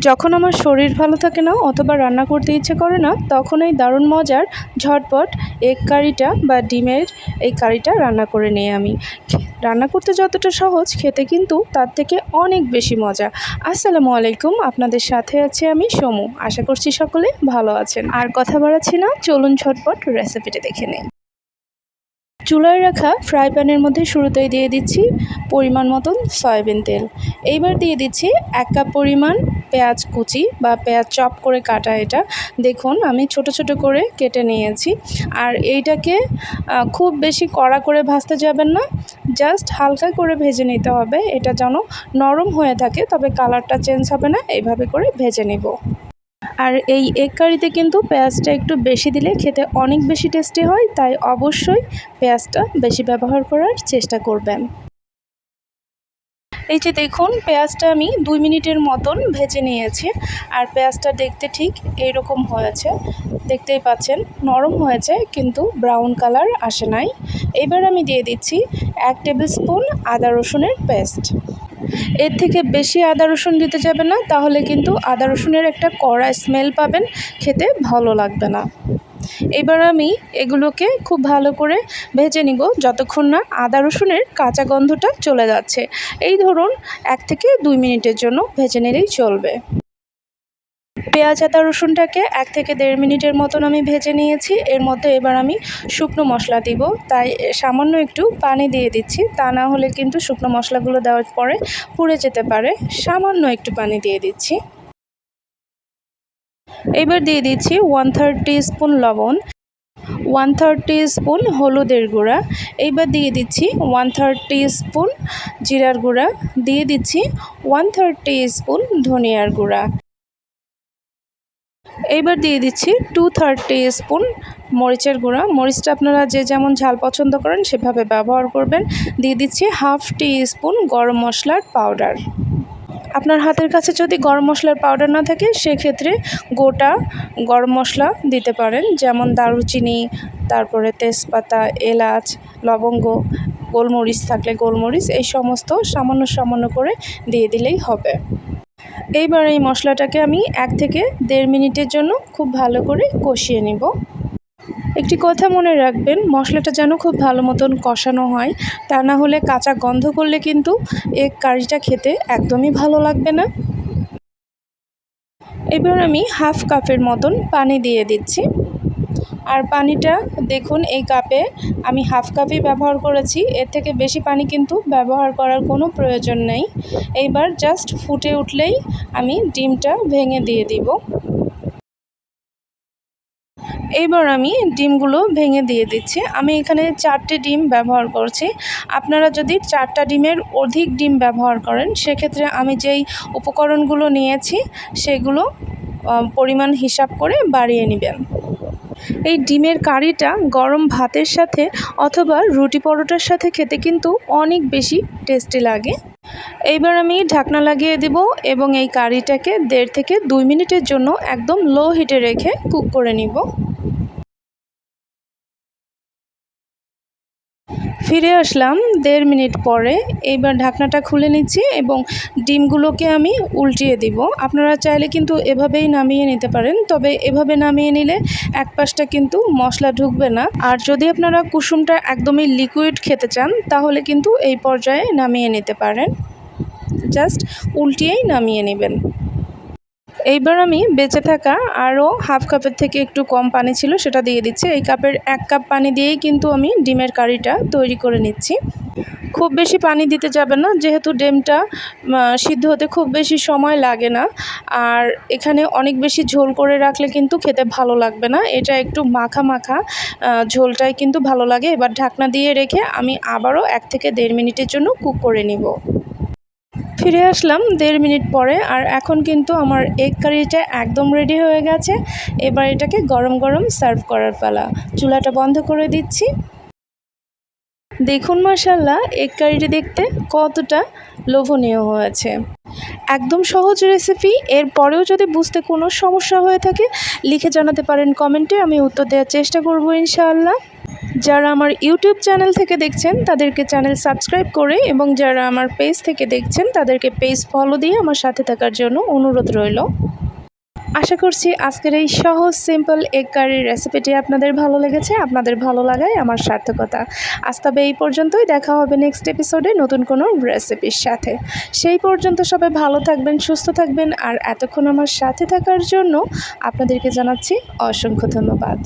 যখন আমার শরীর ভালো থাকে না অথবা রান্না করতে ইচ্ছে করে না, তখন এই দারুণ মজার ঝটপট এগ কারিটা বা ডিমের এই কারিটা রান্না করে নিই আমি। রান্না করতে যতটা সহজ, খেতে কিন্তু তার থেকে অনেক বেশি মজা। আসসালামু আলাইকুম, আপনাদের সাথে আছে আমি সমু। আশা করছি সকলে ভালো আছেন। আর কথা বাড়াচ্ছি না, চলুন ঝটপট রেসিপিটা দেখে নিই। চুলায় রাখা ফ্রাই প্যানের মধ্যে শুরুতেই দিয়ে দিচ্ছি পরিমাণ মতন সয়াবিন তেল। এইবার দিয়ে দিচ্ছি এক কাপ পরিমাণ পেঁয়াজ কুচি বা পেঁয়াজ চপ করে কাটা এটা। দেখুন, আমি ছোট ছোট করে কেটে নিয়েছি। আর এইটাকে খুব বেশি কড়া করে ভাজতে যাবেন না। জাস্ট হালকা করে ভেজে নিতে হবে। এটা যেন নরম হয়ে থাকে, তবে কালারটা চেঞ্জ হবে না। এইভাবে করে ভেজে নিব। আর এই এগ কারিতে কিন্তু পেঁয়াজটা একটু বেশি দিলে খেতে অনেক বেশি টেস্টি হয়, তাই অবশ্যই পেঁয়াজটা বেশি ব্যবহার করার চেষ্টা করবেন। এই যে দেখুন, পেঁয়াজটা আমি দুই মিনিটের মতন ভেজে নিয়েছি। আর পেঁয়াজটা দেখতে ঠিক এইরকম হয়েছে। দেখতেই পাচ্ছেন, নরম হয়েছে, কিন্তু ব্রাউন কালার আসে নাই। এবার আমি দিয়ে দিচ্ছি এক টেবিল স্পুন আদা রসুনের পেস্ট। এর থেকে বেশি আদা রসুন দিতে যাবে না, তাহলে কিন্তু আদা রসুনের একটা কড়া স্মেল পাবেন, খেতে ভালো লাগবে না। এবার আমি এগুলোকে খুব ভালো করে ভেজে নিব যতক্ষণ না আদা রসুনের কাঁচা গন্ধটা চলে যাচ্ছে। এই ধরুন এক থেকে দুই মিনিটের জন্য ভেজে নিলেই চলবে। পেঁয়াজ, আদা, রসুনটাকে এক থেকে দেড় মিনিটের মতন আমি ভেজে নিয়েছি। এর মধ্যে এবার আমি শুকনো মশলা দিব। তাই সামান্য একটু পানি দিয়ে দিচ্ছি। তা না হলে কিন্তু শুকনো মশলাগুলো দেওয়ার পরে পুড়ে যেতে পারে। সামান্য একটু পানি দিয়ে দিচ্ছি। এবার দিয়ে দিচ্ছি ওয়ান থার্ড স্পুন লবণ ওয়ান থার্ড স্পুন হলুদের গুঁড়া এইবার দিয়ে দিচ্ছি ওয়ান থার্ড স্পুন জিরার গুঁড়া, দিয়ে দিচ্ছি ওয়ান থার্ড স্পুন ধনিয়ার গুঁড়া। এইবার দিয়ে দিচ্ছি টু থার্ড স্পুন মরিচের গুঁড়া, মরিচটা আপনারা যে যেমন ঝাল পছন্দ করেন সেভাবে ব্যবহার করবেন। দিয়ে দিচ্ছি হাফ টি স্পুন গরম মশলার পাউডার আপনার হাতের কাছে যদি গরম মশলার পাউডার না থাকে, সেক্ষেত্রে গোটা গরম মশলা দিতে পারেন। যেমন দারুচিনি, তারপরে তেজপাতা, এলাচ, লবঙ্গ, গোলমরিচ থাকলে গোলমরিচ, এই সমস্ত সামান্য সামান্য করে দিয়ে দিলেই হবে। এইবার এই মশলাটাকে আমি এক থেকে দেড় মিনিটের জন্য খুব ভালো করে কষিয়ে নিব। একটি কথা মনে রাখবেন, মশলাটা যেন খুব ভালো মতন কষানো হয়, তা না হলে কাঁচা গন্ধ করলে কিন্তু এগ কারিটা খেতে একদমই ভালো লাগবে না। এবার আমি হাফ কাপের মতন পানি দিয়ে দিচ্ছি। আর পানিটা দেখুন, এই কাপে আমি হাফ কাপই ব্যবহার করেছি, এর থেকে বেশি পানি কিন্তু ব্যবহার করার কোনো প্রয়োজন নেই। এইবার জাস্ট ফুটে উঠলেই আমি ডিমটা ভেঙে দিয়ে দিব। এইবার আমি ডিমগুলো ভেঙে দিয়ে দিচ্ছি। আমি এখানে চারটে ডিম ব্যবহার করছি। আপনারা যদি চারটা ডিমের অধিক ডিম ব্যবহার করেন, সেক্ষেত্রে আমি যেই উপকরণগুলো নিয়েছি, সেগুলো পরিমাণ হিসাব করে বাড়িয়ে নেবেন। এই ডিমের কারিটা গরম ভাতের সাথে অথবা রুটি পরোটার সাথে খেতে কিন্তু অনেক বেশি টেস্টি লাগে। এইবার আমি ঢাকনা লাগিয়ে দেব এবং এই কারিটাকে দেড় থেকে দুই মিনিটের জন্য একদম লো হিটে রেখে কুক করে নিব। ফিরে আসলাম দেড় মিনিট পরে। এইবার ঢাকনাটা খুলে নিচ্ছি এবং ডিমগুলোকে আমি উল্টিয়ে দিব। আপনারা চাইলে কিন্তু এভাবেই নামিয়ে নিতে পারেন, তবে এভাবে নামিয়ে নিলে এক পাশটা কিন্তু মশলা ঢুকবে না। আর যদি আপনারা কুসুমটা একদমই লিকুইড খেতে চান, তাহলে কিন্তু এই পর্যায়ে নামিয়ে নিতে পারেন। জাস্ট উল্টিয়েই নামিয়ে নেবেন। এইবার আমি বেঁচে থাকা আরও হাফ কাপের থেকে একটু কম পানি ছিল সেটা দিয়ে দিচ্ছি। এই কাপের এক কাপ পানি দিয়েই কিন্তু আমি ডিমের কারিটা তৈরি করে নিচ্ছি। খুব বেশি পানি দিতে যাবে না, যেহেতু ডিমটা সিদ্ধ হতে খুব বেশি সময় লাগে না। আর এখানে অনেক বেশি ঝোল করে রাখলে কিন্তু খেতে ভালো লাগবে না। এটা একটু মাখা মাখা ঝোলটাই কিন্তু ভালো লাগে। এবার ঢাকনা দিয়ে রেখে আমি আবারও এক থেকে দেড় মিনিটের জন্য কুক করে নিব। ফিরে আসলাম দেড় মিনিট পরে আর এখন কিন্তু আমার এগ কারিটা একদম রেডি হয়ে গেছে। এবার এটাকে গরম গরম সার্ভ করার পালা। চুলাটা বন্ধ করে দিচ্ছি। দেখুন মাসাল্লাহ এগ কারিটি দেখতে কতটা লোভনীয় হয়েছে। একদম সহজ রেসিপি এরপরেও যদি বুঝতে কোনো সমস্যা হয়ে থাকে, লিখে জানাতে পারেন কমেন্টে, আমি উত্তর দেওয়ার চেষ্টা করব ইনশাআল্লাহ। যারা আমার ইউটিউব চ্যানেল থেকে দেখছেন, তাদেরকে চ্যানেল সাবস্ক্রাইব করে এবং যারা আমার পেজ থেকে দেখছেন, তাদেরকে পেজ ফলো দিয়ে আমার সাথে থাকার জন্য অনুরোধ রইল। আশা করছি আজকের এই সহজ সিম্পল এগ কারির রেসিপিটি আপনাদের ভালো লেগেছে, আপনাদের ভালো লাগায় আমার সার্থকতা। আজ তবে এই পর্যন্তই, দেখা হবে নেক্সট এপিসোডে নতুন কোনো রেসিপির সাথে। সেই পর্যন্ত সবাই ভালো থাকবেন, সুস্থ থাকবেন, আর এতক্ষণ আমার সাথে থাকার জন্য আপনাদেরকে জানাচ্ছি অসংখ্য ধন্যবাদ।